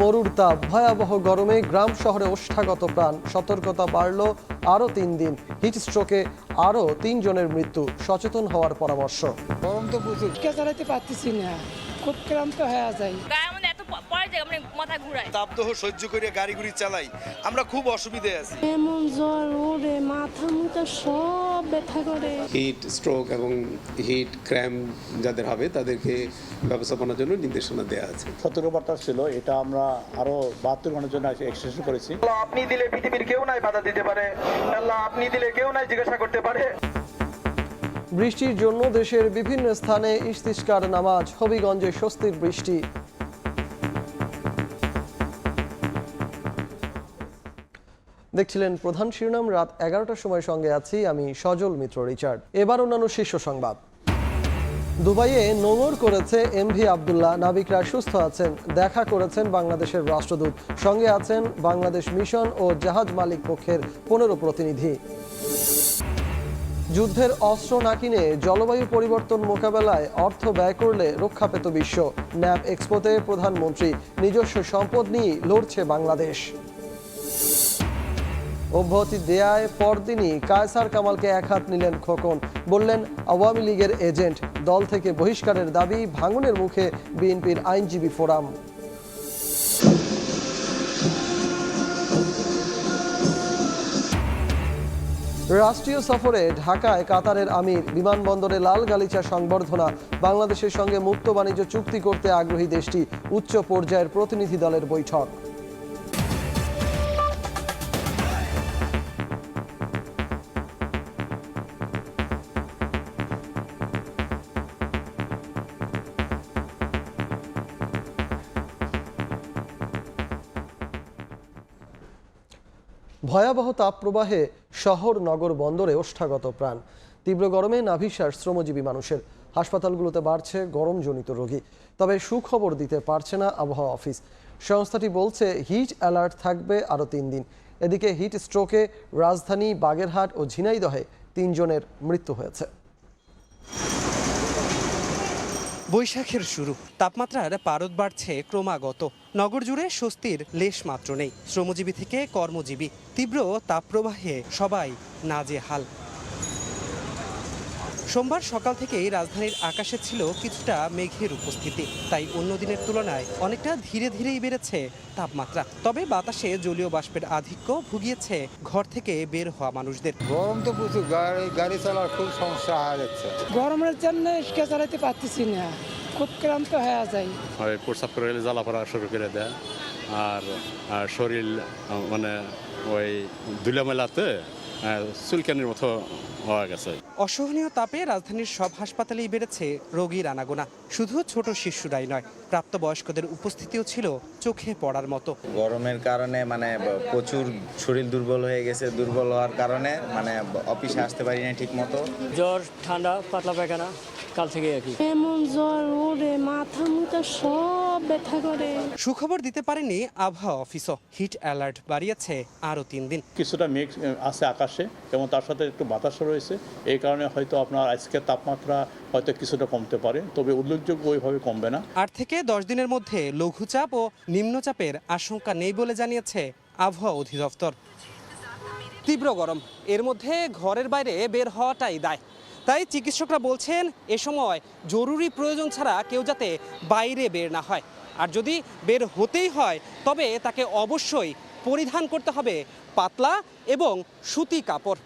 মরুর তাপ ভয়াবহ গরমে গ্রাম শহরে ওষ্ঠাগত প্রাণ। সতর্কতা বাড়ল আরও তিন দিন। হিট স্ট্রোকে আরও তিনজনের মৃত্যু সচেতন হওয়ার পরামর্শ। গরম তো প্রচুর। চালাতে পারতেছি না। খুব ক্লান্ত হয়ে যায়। পরে যায় মানে মাথা ঘুরায় তাপদাহ সহ্য করে গাড়ি গুড়ি চালাই। আমরা খুব অসুবিধায় আছি। এমন জ্বর ওরে মাথা মুথা সব ব্যথা করে। হিট স্ট্রোক এবং হিট ক্র্যাম যাদের হবে তাদেরকে ব্যবস্থাপনার জন্য নির্দেশনা দেওয়া আছে। সতর্কবার্তা ছিল এটা আমরা আরও বাহাত্তর ঘণ্টার জন্য এক্সটেনশন করেছি। আপনি দিলে পৃথিবীর কেউ নাই বাধা দিতে পারে। আল্লাহ আপনি দিলে কেউ নাই জিজ্ঞাসা করতে পারে। বৃষ্টির জন্য দেশের বিভিন্ন স্থানে ইস্তিস্কার নামাজ হবিগঞ্জে স্বস্তির বৃষ্টি। দেখছিলেন প্রধান শিরোনাম, রাত এগারোটার সময় সঙ্গে আছি আমি সজল মিত্র, রিচার্ড। এবার অন্যান্য শীর্ষ সংবাদ। দুবাইয়ে নোঙর করেছে এমভি আবদুল্লাহ, নাবিকরা সুস্থ আছেন, দেখা করেছেন বাংলাদেশের রাষ্ট্রদূত, সঙ্গে আছেন বাংলাদেশ মিশন ও জাহাজ মালিক পক্ষের পনেরো প্রতিনিধি। যুদ্ধের অস্ত্র না কিনে জলবায়ু পরিবর্তন মোকাবেলায় অর্থ ব্যয় করলে রক্ষা পেত বিশ্ব। ন্যাপ এক্সপোতে প্রধানমন্ত্রী নিজস্ব সম্পদ নিয়ে লড়ছে বাংলাদেশ। অব্যাহতি দেয়ায় পরদিনই কায়সার কামালকে এক হাত নিলেন খোকন। বললেন, আওয়ামী লীগের এজেন্ট, দল থেকে বহিষ্কারের দাবি ভাঙনের মুখে বিএনপির আইনজীবী ফোরাম। রাষ্ট্রীয় সফরে ঢাকায় কাতারের আমির, বিমানবন্দরে লাল গালিচা সংবর্ধনা, বাংলাদেশের সঙ্গে মুক্ত বাণিজ্য চুক্তি করতে আগ্রহী দেশটি, উচ্চ পর্যায়ের প্রতিনিধি দলের বৈঠক। ভয়াবহ তাপপ্রবাহে শহর, নগর বন্দরে ওষ্ঠাগত প্রাণ। তীব্র গরমে নাভিশ্বাস শ্রমজীবী মানুষের। হাসপাতালগুলোতে বাড়ছে গরমজনিত রোগী। তবে সুখবর দিতে পারছে না আবহাওয়া অফিস। সংস্থাটি বলছে, হিট অ্যালার্ট থাকবে আরও তিন দিন। এদিকে হিট স্ট্রোকে রাজধানী বাগেরহাট ও ঝিনাইদহে তিনজনের মৃত্যু হয়েছে। বৈশাখের শুরু। তাপমাত্রার পারদ বাড়ছে ক্রমাগত। নগর জুড়ে স্বস্তির লেশ মাত্র নেই। শ্রমজীবী থেকে কর্মজীবী। তীব্র তাপপ্রবাহে সবাই নাজেহাল। সোমবার সকাল থেকেই রাজধানীর আকাশে ছিল কিছুটা মেঘের উপস্থিতি। তাই অন্য দিনের তুলনায় অনেকটা ধীরে ধীরেই বেড়েছে তাপমাত্রা। তবে বাতাসে জলীয় বাষ্পের আধিক্য ভুগিয়েছে ঘর থেকে বের হওয়া মানুষদের। গরম তো প্রচুর গাড়ি গাড়ি চালার খুব সমস্যা হয়ে যাচ্ছে। গরমের জন্য রিক্সা চালাতে পারতেছি না খুব ক্লান্ত হয়ে যায় প্রস্রাব করে গেলে জ্বালা পড়া শুরু করে দেয়। আর আর শরীর মানে ওই ধুলামেলাতে চুলকানির মতো হয়ে গেছে। অসহনীয় তাপে রাজধানীর সব হাসপাতালেই বেড়েছে রোগীর আনাগোনা। শুধু ছোট শিশুরাই নয় প্রাপ্তবয়স্কদের উপস্থিতিও ছিল চোখে পড়ার মতো। গরমের কারণে মানে প্রচুর শরীর দুর্বল হয়ে গেছে দুর্বল হওয়ার কারণে মানে অফিসে আসতে পারি না ঠিক মতো জ্বর ঠান্ডা পাতলা পায়খানা কাল থেকে আর কি এমন জ্বর ওরে মাথা মুথা সব ব্যথা করে। সুখবর দিতে পারেনি আবহাওয়া অফিসও। হিট অ্যালার্ট বাড়িয়েছে আরও তিন দিন। কিছুটা মেঘ আছে আকাশে এবং তার সাথে একটু বাতাসও রয়েছে। এই কারণে হয়তো আপনার আজকের তাপমাত্রা হয়তো কিছুটা কমতে পারে তবে উল্লেখযোগ্য ওইভাবে কমবে না। আট থেকে দশ দিনের মধ্যে লঘুচাপ ও নিম্নচাপের আশঙ্কা নেই বলে জানিয়েছে আবহাওয়া অধিদপ্তর। তীব্র গরম এর মধ্যে ঘরের বাইরে বের হওয়াটাই দায়। তাই চিকিৎসকরা বলছেন, এ সময় জরুরি প্রয়োজন ছাড়া কেউ যাতে বাইরে বের না হয়। আর যদি বের হতেই হয়, তবে তাকে অবশ্যই পরিধান করতে হবে পাতলা এবং সুতি কাপড়।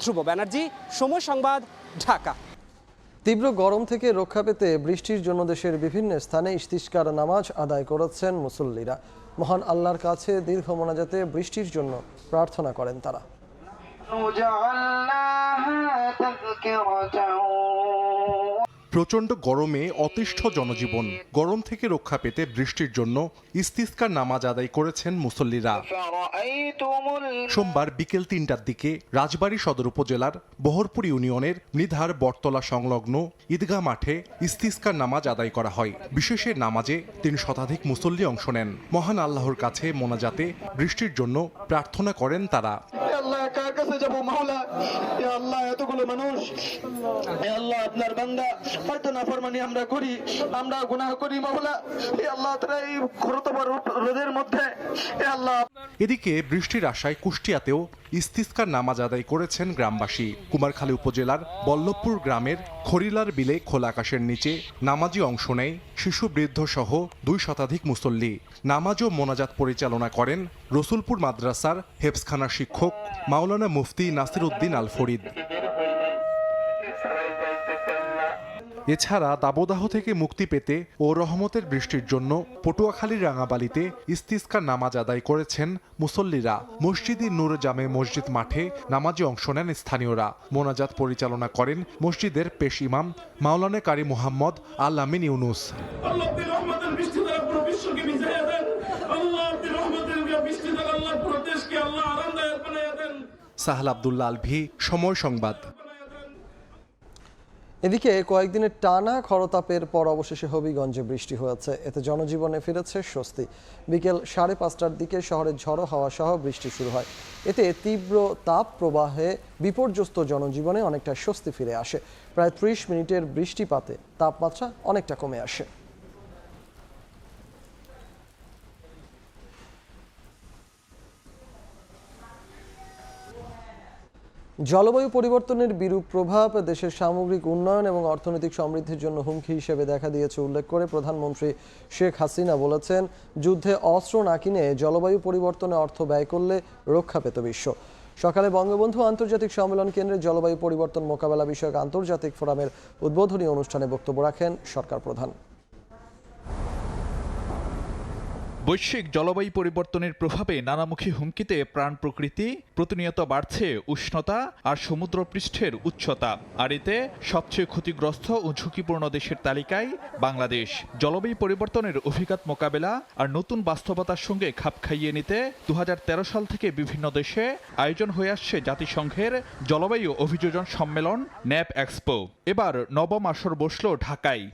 ধ্রুব ব্যানার্জি, সময় সংবাদ, ঢাকা। তীব্র গরম থেকে রক্ষা পেতে বৃষ্টির জন্য দেশের বিভিন্ন স্থানে ইস্তিস্কার নামাজ আদায় করেছেন মুসল্লিরা। মহান আল্লাহর কাছে দীর্ঘ মোনাজাতে বৃষ্টির জন্য প্রার্থনা করেন তারা। جعلناها تذكرة প্রচণ্ড গরমে অতিষ্ঠ জনজীবন। গরম থেকে রক্ষা পেতে বৃষ্টির জন্য ইস্তিস্কার নামাজ আদায় করেছেন মুসল্লিরা। সোমবার বিকেল তিনটার দিকে রাজবাড়ী সদর উপজেলার বহরপুর ইউনিয়নের মৃধার বটতলা সংলগ্ন ঈদগাহ মাঠে ইস্তিস্কার নামাজ আদায় করা হয়। বিশেষের নামাজে তিন শতাধিক মুসল্লি অংশ নেন। মহান আল্লাহর কাছে মোনাজাতে বৃষ্টির জন্য প্রার্থনা করেন তারা। কাছে যাব মাওলা? আল্লাহ, এতগুলো মানুষ। আল্লাহ, আপনার বান্দা। হয়তো নাফরমানি আমরা করি, আমরা গুনাহ করি, মাওলা। এ আল্লাহ, তারা এই ঘোরতর রোদের মধ্যে এ আল্লাহ। এদিকে বৃষ্টির আশায় কুষ্টিয়াতেও ইস্তিস্কার নামাজ আদায় করেছেন গ্রামবাসী। কুমারখালী উপজেলার বল্লভপুর গ্রামের খরিলার বিলে খোলা আকাশের নিচে নামাজি অংশ নেয় শিশু বৃদ্ধ সহ দুই শতাধিক মুসল্লি। নামাজ ও মোনাজাত পরিচালনা করেন রসুলপুর মাদ্রাসার হেফসখানার শিক্ষক মাওলানা মুফতি নাসির উদ্দিন আল ফরিদ এছাড়া দাবদাহ থেকে মুক্তি পেতে ও রহমতের বৃষ্টির জন্য পটুয়াখালীর রাঙাবালিতে ইস্তিস্কার নামাজ আদায় করেছেন মুসল্লিরা। মসজিদি নূর জামে মসজিদ মাঠে নামাজে অংশ নেন স্থানীয়রা। মোনাজাত পরিচালনা করেন মসজিদের পেশ ইমাম মাওলানা কারি মোহাম্মদ আল আমিন ইউনুস। সাহাল আবদুল্লাহ আলভি সময় সংবাদ। এদিকে কয়েকদিনের টানা খরতাপের পর অবশেষে হবিগঞ্জে বৃষ্টি হয়েছে। এতে জনজীবনে ফিরেছে স্বস্তি। বিকেল সাড়ে পাঁচটার দিকে শহরে ঝড়ো হাওয়া সহ বৃষ্টি শুরু হয়। এতে তীব্র তাপ প্রবাহে বিপর্যস্ত জনজীবনে অনেকটা স্বস্তি ফিরে আসে। প্রায় ত্রিশ মিনিটের বৃষ্টিপাতে তাপমাত্রা অনেকটা কমে আসে। জলবায়ু পরিবর্তনের বিরূপ প্রভাব দেশের সামগ্রিক উন্নয়ন এবং অর্থনৈতিক সমৃদ্ধির জন্য হুমকি হিসেবে দেখা দিয়েছে উল্লেখ করে প্রধানমন্ত্রী শেখ হাসিনা বলেছেন, যুদ্ধে অস্ত্র না কিনে জলবায়ু পরিবর্তনে অর্থ ব্যয় করলে রক্ষা পেত বিশ্ব। সকালে বঙ্গবন্ধু আন্তর্জাতিক সম্মেলন কেন্দ্রে জলবায়ু পরিবর্তন মোকাবেলা বিষয়ক আন্তর্জাতিক ফোরামের উদ্বোধনী অনুষ্ঠানে বক্তব্য রাখেন সরকার প্রধান। বৈশ্বিক জলবায়ু পরিবর্তনের প্রভাবে নানামুখী হুমকিতে প্রাণ প্রকৃতি, প্রতিনিয়ত বাড়ছে উষ্ণতা আর সমুদ্র পৃষ্ঠের উচ্চতা। আর এতে সবচেয়ে ক্ষতিগ্রস্ত ও ঝুঁকিপূর্ণ দেশের তালিকায় বাংলাদেশ। জলবায়ু পরিবর্তনের অভিঘাত মোকাবেলা আর নতুন বাস্তবতার সঙ্গে খাপ খাইয়ে নিতে দু হাজার তেরো সাল থেকে বিভিন্ন দেশে আয়োজন হয়ে আসছে জাতিসংঘের জলবায়ু অভিযোজন সম্মেলন, ন্যাপ এক্সপো। এবার নবম আসর বসল ঢাকায়।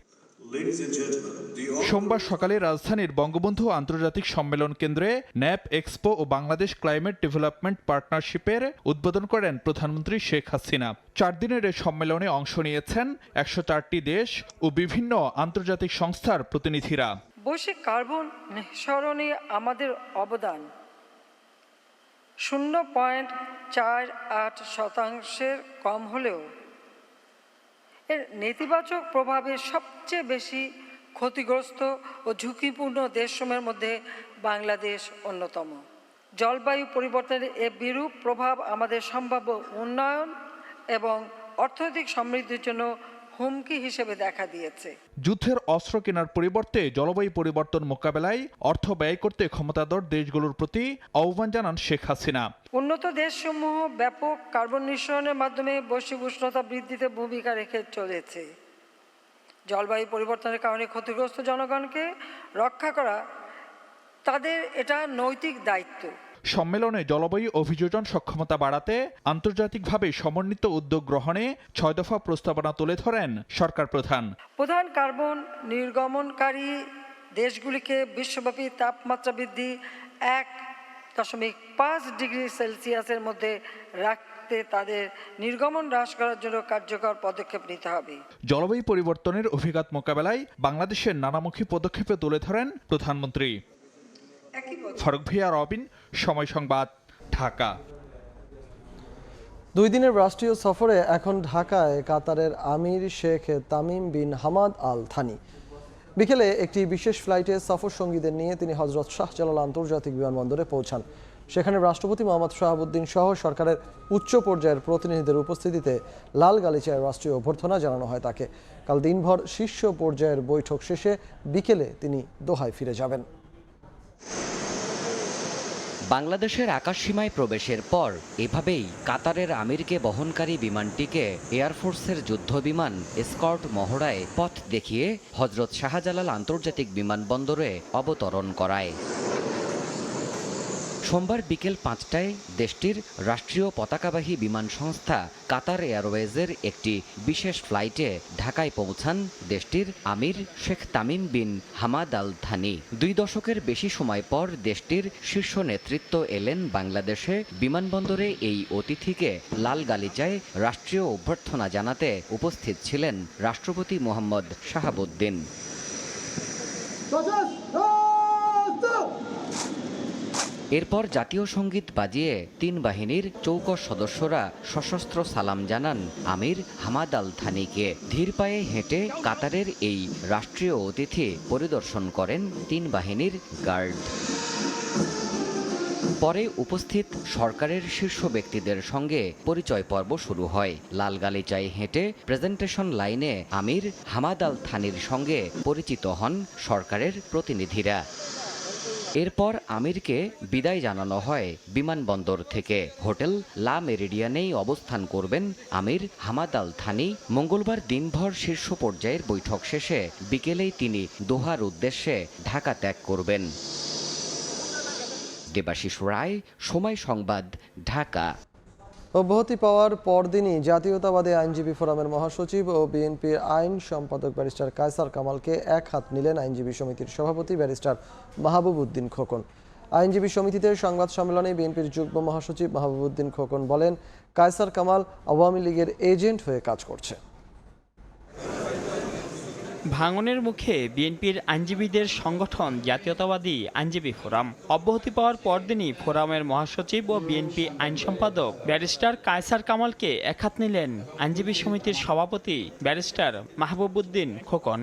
সোমবার সকালে রাজধানীর বঙ্গবন্ধু আন্তর্জাতিক সম্মেলন কেন্দ্রে ন্যাপ এক্সপো ও বাংলাদেশ ক্লাইমেট ডেভেলপমেন্ট পার্টনারশিপের উদ্বোধন করেন প্রধানমন্ত্রী শেখ হাসিনা। চার দিনের এ সম্মেলনে অংশ নিয়েছেন একশো চারটি দেশ ও বিভিন্ন আন্তর্জাতিক সংস্থার প্রতিনিধিরা। বৈশ্বিক কার্বন নিঃসরণে আমাদের অবদান। শূন্য পয়েন্ট চার আট শতাংশের কম হলেও এর নেতিবাচক প্রভাবে সবচেয়ে বেশি ক্ষতিগ্রস্ত ও ঝুঁকিপূর্ণ দেশসমূহের মধ্যে বাংলাদেশ অন্যতম। জলবায়ু পরিবর্তনের এ বিরূপ প্রভাব আমাদের সম্ভাব্য উন্নয়ন এবং অর্থনৈতিক সমৃদ্ধির জন্য হুমকি হিসেবে দেখা দিয়েছে। যুদ্ধের অস্ত্র কেনার পরিবর্তে জলবায়ু পরিবর্তন মোকাবেলায় অর্থ ব্যয় করতে ক্ষমতাধর দেশগুলোর প্রতি আহ্বান জানান শেখ হাসিনা। উন্নত দেশসমূহ ব্যাপক কার্বন নিঃসরণের মাধ্যমে বৈশ্বিক উষ্ণতা বৃদ্ধিতে ভূমিকা রেখে চলেছে। জলবায়ু পরিবর্তনের কারণে ক্ষতিগ্রস্ত জনগণকে রক্ষা করা তাদের এটা নৈতিক দায়িত্ব। সম্মেলনে জলবায়ু অভিযোজন সক্ষমতা বাড়াতে আন্তর্জাতিকভাবে সমন্বিত উদ্যোগ গ্রহণে ছয় দফা প্রস্তাবনা তুলে ধরেন সরকার প্রধান। প্রধান কার্বন নির্গমনকারী দেশগুলিকে বিশ্বব্যাপী তাপমাত্রা বৃদ্ধি এক দশমিক পাঁচ ডিগ্রি সেলসিয়াসের মধ্যে রাখতে তাদের নির্গমন হ্রাস করার জন্য কার্যকর পদক্ষেপ নিতে হবে। জলবায়ু পরিবর্তনের অভিঘাত মোকাবেলায় বাংলাদেশের নানামুখী পদক্ষেপে তুলে ধরেন প্রধানমন্ত্রী। ফারুক ভিয়া রবিন, সময় সংবাদ, ঢাকা। দুই দিনের রাষ্ট্রীয় সফরে এখন ঢাকায় কাতারের আমির Sheikh Tamim bin Hamad Al Thani বিকেলে একটি বিশেষ ফ্লাইটে সফর সঙ্গীদের নিয়ে তিনি হজরত শাহ শাহজালাল আন্তর্জাতিক বিমানবন্দরে পৌঁছান। সেখানে রাষ্ট্রপতি মোহাম্মদ শাহাবুদ্দিন সহ সরকারের উচ্চ পর্যায়ের প্রতিনিধিদের উপস্থিতিতে লাল গালিচায় রাষ্ট্রীয় অভ্যর্থনা জানানো হয় তাকে। কাল দিনভর শীর্ষ পর্যায়ের বৈঠক শেষে বিকেলে তিনি দোহায় ফিরে যাবেন। বাংলাদেশের আকাশসীমায় প্রবেশের পর এভাবেই কাতারের আমিরকে বহনকারী বিমানটিকে এয়ারফোর্সের যুদ্ধ বিমান স্কট মহড়ায় পথ দেখিয়ে হজরত শাহজালাল আন্তর্জাতিক বিমানবন্দরে অবতরণ করায়। সোমবার বিকেল পাঁচটায় দেশটির রাষ্ট্রীয় পতাকাবাহী বিমান সংস্থা কাতার এয়ারওয়েজের একটি বিশেষ ফ্লাইটে ঢাকায় পৌঁছান দেশটির আমির Sheikh Tamim bin Hamad Al Thani. দুই দশকের বেশি সময় পর দেশটির শীর্ষ নেতৃত্ব এলেন বাংলাদেশে বিমানবন্দরে এই অতিথিকে লাল গালিচায় রাষ্ট্রীয় অভ্যর্থনা জানাতে উপস্থিত ছিলেন রাষ্ট্রপতি মোহাম্মদ শাহাবুদ্দিন। এরপর জাতীয় সংগীত বাজিয়ে তিন বাহিনীর চৌকস সদস্যরা সশস্ত্র সালাম জানান আমির হামাদ আল থানিকে। ধীর পায়ে হেঁটে কাতারের এই রাষ্ট্রীয় অতিথি পরিদর্শন করেন তিন বাহিনীর গার্ড। পরে উপস্থিত সরকারের শীর্ষ ব্যক্তিদের সঙ্গে পরিচয় পর্ব শুরু হয়। লাল গালিচায় হেঁটে প্রেজেন্টেশন লাইনে আমির হামাদ আল থানির সঙ্গে পরিচিত হন সরকারের প্রতিনিধিরা। এরপর আমিরকে বিদায় জানানো হয় বিমানবন্দর থেকে। হোটেল লা মেরিডিয়ানেই অবস্থান করবেন আমির হামাদ আল থানি। মঙ্গলবার দিনভর শীর্ষ পর্যায়ের বৈঠক শেষে বিকেলেই তিনি দোহার উদ্দেশ্যে ঢাকা ত্যাগ করবেন। দেবাশিস রায় সময় সংবাদ, ঢাকা। অব্যাহতি পাওয়ার পরদিনই জাতীয়তাবাদী আইনজীবী ফোরামের মহাসচিব ও বিএনপির আইন সম্পাদক ব্যারিস্টার কায়সার কামালকে এক হাত নিলেন আইনজীবী সমিতির সভাপতি ব্যারিস্টার মাহবুব উদ্দিন খোকন। আইনজীবী সমিতিতে সংবাদ সম্মেলনে বিএনপির যুগ্ম মহাসচিব মাহবুব উদ্দিন খোকন বলেন, কায়সার কামাল আওয়ামী লীগের এজেন্ট হয়ে কাজ করছে। ভাঙনের মুখে বিএনপির আইনজীবীদের সংগঠন জাতীয়তাবাদী আইনজীবী ফোরাম। অব্যাহতি পাওয়ার পরদিনই ফোরামের মহাসচিব ও বিএনপি আইন সম্পাদক ব্যারিস্টার কায়সার কামালকে একহাত নিলেন আইনজীবী সমিতির সভাপতি ব্যারিস্টার মাহবুব উদ্দিন খোকন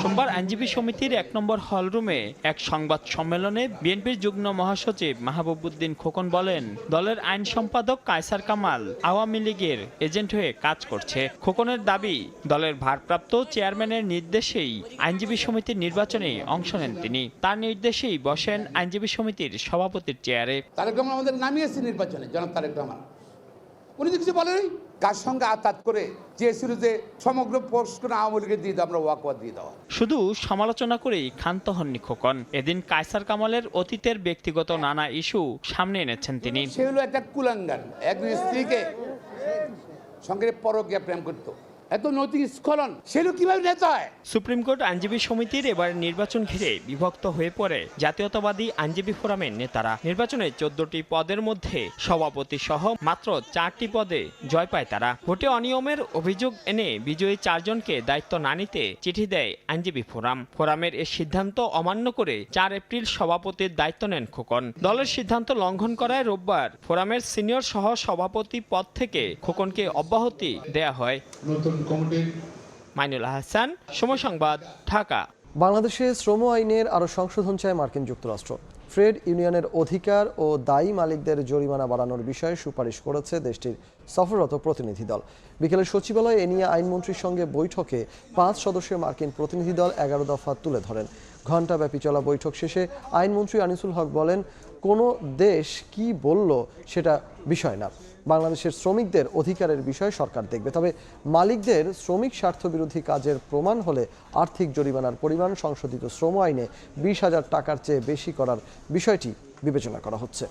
সোমবার আইনজীবী সমিতির এক নম্বর হলরুমে এক সংবাদ সম্মেলনে বিএনপির যুগ্ম মহাসচিব মাহবুবুদ্দিন খোকন বলেন, দলের আইন সম্পাদক কায়সার কামাল আওয়ামী লীগের এজেন্ট হয়ে কাজ করছে। খোকনের দাবি, দলের ভারপ্রাপ্ত চেয়ারম্যানের নির্দেশেই আইনজীবী সমিতির নির্বাচনে অংশ নেন তিনি। তার নির্দেশেই বসেন আইনজীবী সমিতির সভাপতির চেয়ারে। তারেক রহমান আমাদের নামিয়েছে নির্বাচনে, জনাব তারেক রহমান। উনি কিছু বলেনি? কার সঙ্গে আতাত করে চেয়েছিল যে সমগ্র পোস্ট আওয়ামী লীগের দিয়ে দাও, আমরা ওয়াকওয়ার দিয়ে দেওয়া। শুধু সমালোচনা করেই ক্ষান্ত হননি খোকন। এদিন কায়সার কামালের অতীতের ব্যক্তিগত নানা ইস্যু সামনে এনেছেন তিনি। সে হলো একটা কুলাঙ্গান একজন স্ত্রীকে সঙ্গে পরকিয়া প্রেম করতো। এত নৈতিক স্খলন সেগুলো কীভাবে নেতা হয়? সুপ্রিম কোর্ট আইনজীবী সমিতির এবার নির্বাচন ঘিরে বিভক্ত হয়ে পড়ে জাতীয়তাবাদী আইনজীবী ফোরামের নেতারা। নির্বাচনে চোদ্দটি পদের মধ্যে সভাপতি সহ মাত্র চারটি পদে জয় পায় তারা। ভোটে অনিয়মের অভিযোগ এনে বিজয়ী চারজনকে দায়িত্ব না নিতে চিঠি দেয় আইনজীবী ফোরাম। ফোরামের এ সিদ্ধান্ত অমান্য করে চার এপ্রিল সভাপতির দায়িত্ব নেন খোকন। দলের সিদ্ধান্ত লঙ্ঘন করায় রোববার ফোরামের সিনিয়র সহ সভাপতি পদ থেকে খোকনকে অব্যাহতি দেয়া হয়। মাইনুল হাসান সময় সংবাদ ঢাকা। বাংলাদেশে শ্রম আইনের আরও সংশোধন চায় মার্কিন যুক্তরাষ্ট্র। ট্রেড ইউনিয়নের অধিকার ও দায়ী মালিকদের জরিমানা বাড়ানোর বিষয়ে সুপারিশ করেছে দেশটির সফররত প্রতিনিধি দল। বিকেলে সচিবালয়ে এ নিয়ে আইনমন্ত্রীর সঙ্গে বৈঠকে পাঁচ সদস্যের মার্কিন প্রতিনিধি দল এগারো দফা তুলে ধরেন। ঘণ্টাব্যাপী চলা বৈঠক শেষে আইনমন্ত্রী আনিসুল হক বলেন কোনো দেশ কি বলল সেটা বিষয় না। বাংলাদেশের শ্রমিকদের অধিকারের বিষয় সরকার দেখবে। তবে মালিকদের শ্রমিক স্বার্থবিরোধী কাজের প্রমাণ হলে আর্থিক জরিমানার পরিমাণ সংশোধিত শ্রম আইনে বিশ হাজার টাকার চেয়ে বেশি করার বিষয়টি বিবেচনা করা হচ্ছে।